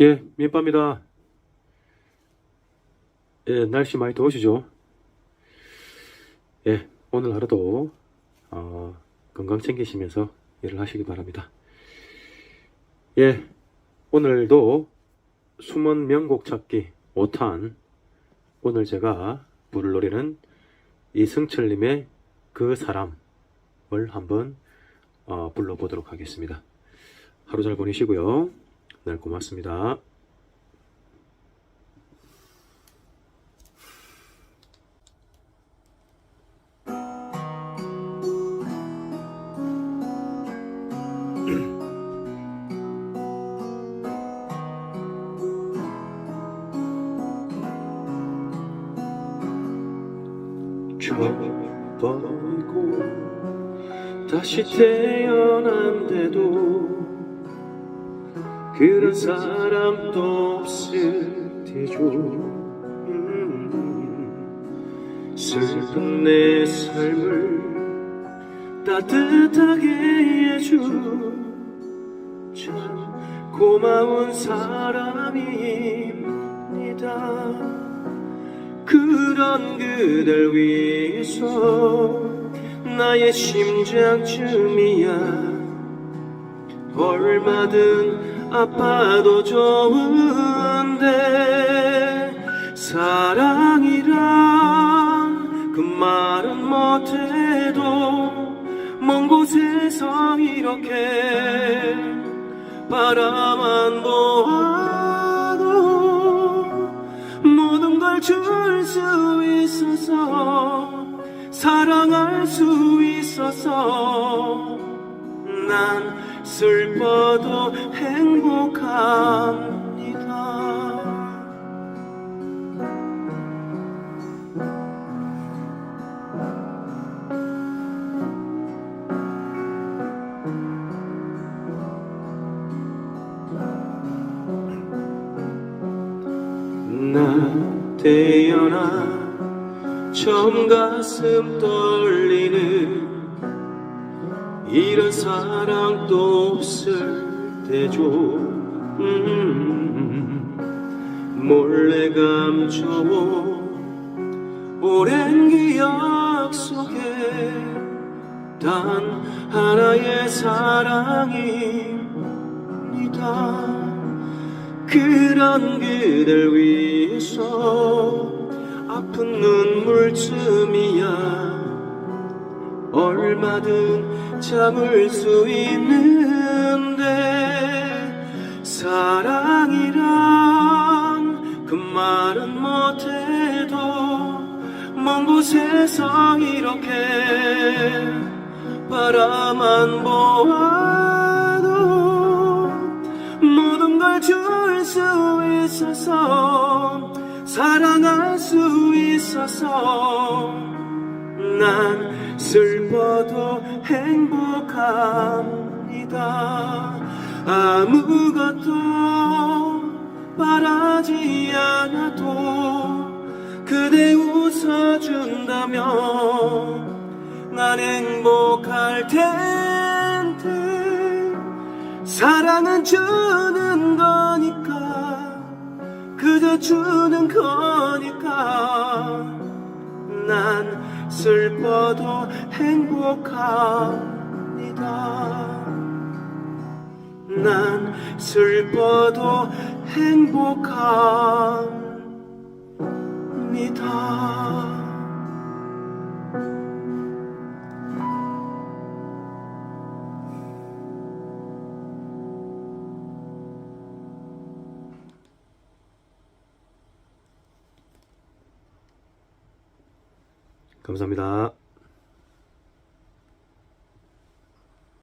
예, 민빠입니다. 예, 날씨 많이 더우시죠? 예, 오늘 하루도 어, 건강 챙기시면서 일을 하시기 바랍니다. 예, 오늘도 숨은 명곡 찾기 5탄 오늘 제가 부를 노래는 이승철님의 그 사람을 한번 어, 불러보도록 하겠습니다. 하루 잘 보내시고요. 네, 고맙습니다. 쳐버리고 다시 태어난데도 그런 사람도 없을 테죠. 음, 슬픈 내 삶을 따뜻하게 해준 참 고마운 사람입니다 그런 그댈 위해서 나의 심장쯤이야. 얼마든 아파도 좋은데 사랑이란 그 말은 못해도 먼 곳에서 이렇게 바라만 보아 걸 줄 수 있어서 사랑할 수 있어서 난 슬퍼도 행복합니다. 나 태어나 처음 가슴 떨리는 이런 사랑도 없을 때죠. 음, 몰래 감춰온 오랜 기억 속에 단 하나의 사랑입니다 그런 그댈 위해서 아픈 눈물쯤이야. 얼마든 참을 수 있는데 사랑이란 그 말은 못해도 먼 곳에서 이렇게 바라만 걸 줄 수 있어서 사랑할 수 있어서 난 슬퍼도 행복합니다. 아무것도 바라지 않아도 그대 웃어준다면 난 행복할 텐데 사랑은 주는 거니까 그저 주는 거니까 난 슬퍼도 행복합니다. 난 슬퍼도 행복합니다. 감사합니다.